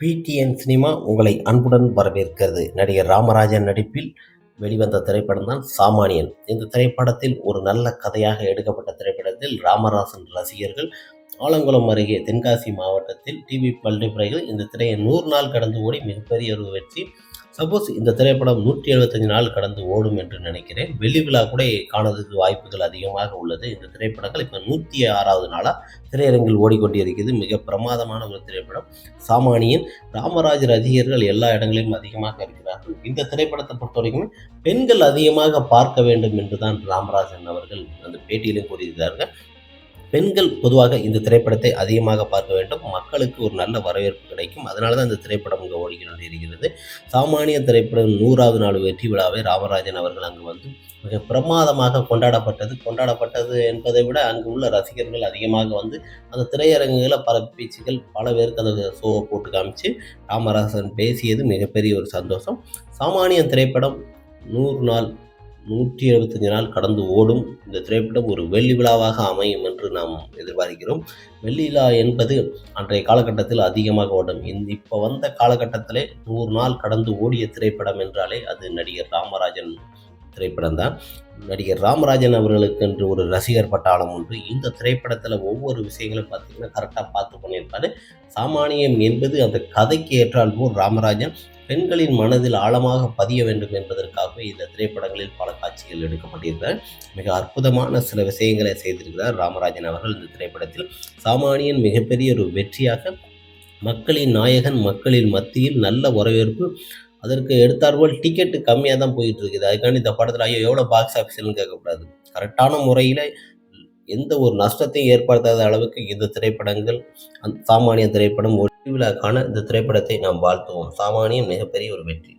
PTN cinema உங்களை அன்புடன் வரவேற்கிறது. நடிகர் ராமராஜன் நடிப்பில் வெளிவந்த திரைப்படம் தான் சாமானியன். இந்த திரைப்படத்தில் ஒரு நல்ல கதையாக எடுக்கப்பட்ட திரைப்படத்தில் ராமராசன் ரசிகர்கள் ஆலங்குளம் அருகே தென்காசி மாவட்டத்தில் டிவி பல்டிப்புறைகள் இந்த திரையை நூறு நாள் கடந்து ஓடி மிகப்பெரிய ஒரு வெற்றி சப்போஸ் இந்த திரைப்படம் நூற்றி எழுபத்தஞ்சு நாள் கடந்து ஓடும் என்று நினைக்கிறேன். வெள்ளி விழா கூட காணதுக்கு வாய்ப்புகள் அதிகமாக உள்ளது. இந்த திரைப்படங்கள் இப்போ நூற்றி ஆறாவது நாளாக திரையரங்கில் ஓடிக்கொண்டிருக்கிறது. மிக பிரமாதமான ஒரு திரைப்படம். சாமானியன் ராமராஜ் ரசிகர்கள் எல்லா இடங்களிலும் அதிகமாக இருக்கிறார்கள். இந்த திரைப்படத்தை பொறுத்த வரைக்கும் பெண்கள் அதிகமாக பார்க்க வேண்டும் என்று தான் ராமராஜன் அவர்கள் அந்த பேட்டியிலும் கூறியிருக்கிறார்கள். பெண்கள் பொதுவாக இந்த திரைப்படத்தை அதிகமாக பார்க்க வேண்டும். மக்களுக்கு ஒரு நல்ல வரவேற்பு கிடைக்கும். அதனால தான் இந்த திரைப்படம் இங்கே ஓடிக்கொண்டு இருக்கிறது. சாமானிய திரைப்படம் நூறாவது நாள் வெற்றி விழாவை ராமராஜன் அவர்கள் அங்கு வந்து மிக பிரமாதமாக கொண்டாடப்பட்டது. கொண்டாடப்பட்டது என்பதை விட அங்கு உள்ள ரசிகர்கள் அதிகமாக வந்து அந்த திரையரங்குகளில் பல பேச்சுகள் பல பேருக்கு அந்த ஷோவை போட்டு காமிச்சு ராமராஜன் பேசியது மிகப்பெரிய ஒரு சந்தோஷம். சாமானிய திரைப்படம் நூறு நாள் நூற்றி எழுபத்தஞ்சு நாள் கடந்து ஓடும். இந்த திரைப்படம் ஒரு வெள்ளி விழாவாக அமையும் என்று நாம் எதிர்பார்க்கிறோம். வெள்ளிலா என்பது அன்றைய காலகட்டத்தில் அதிகமாக ஓடும். இந்த இப்போ வந்த காலகட்டத்திலே நூறு நாள் கடந்து ஓடிய திரைப்படம் என்றாலே அது நடிகர் ராமராஜன் திரைப்படம் தான். நடிகர் ராமராஜன் அவர்களுக்கு என்று ஒரு ரசிகர் பட்டாளம் உண்டு. இந்த திரைப்படத்தில் ஒவ்வொரு விஷயங்களும் பார்த்தீங்கன்னா கரெக்டாக பார்த்து பண்ணியிருப்பாரு சாமானியம் என்பது அந்த கதைக்கு ஏற்றால் போல் ராமராஜன் பெண்களின் மனதில் ஆழமாக பதிய வேண்டும் என்பதற்காகவே இந்த திரைப்படங்களில் பல காட்சிகள் எடுக்கப்பட்டிருக்கிறார் மிக அற்புதமான சில விஷயங்களை செய்திருக்கிறார் ராமராஜன் அவர்கள் இந்த திரைப்படத்தில். சாமானியன் மிகப்பெரிய ஒரு வெற்றியாக மக்களின் நாயகன் மக்களின் மத்தியில் நல்ல வரவேற்பு. அதற்கு எடுத்தார்போல் டிக்கெட்டு கம்மியாக தான் போயிட்டு இருக்குது. அதுக்காண்டி இந்த படத்தில் ஐயோ எவ்வளோ பாக்ஸ் ஆஃபீஸ்னு கேட்கக்கூடாது. கரெக்டான முறையில் எந்த ஒரு நஷ்டத்தையும் ஏற்படுத்தாத அளவுக்கு இந்த திரைப்படங்கள் அந்த சாமானிய திரைப்படம் ஒரு விழாக்கான இந்த திரைப்படத்தை நாம் வாழ்த்துவோம். சாமானியம் மிகப்பெரிய ஒரு வெற்றி.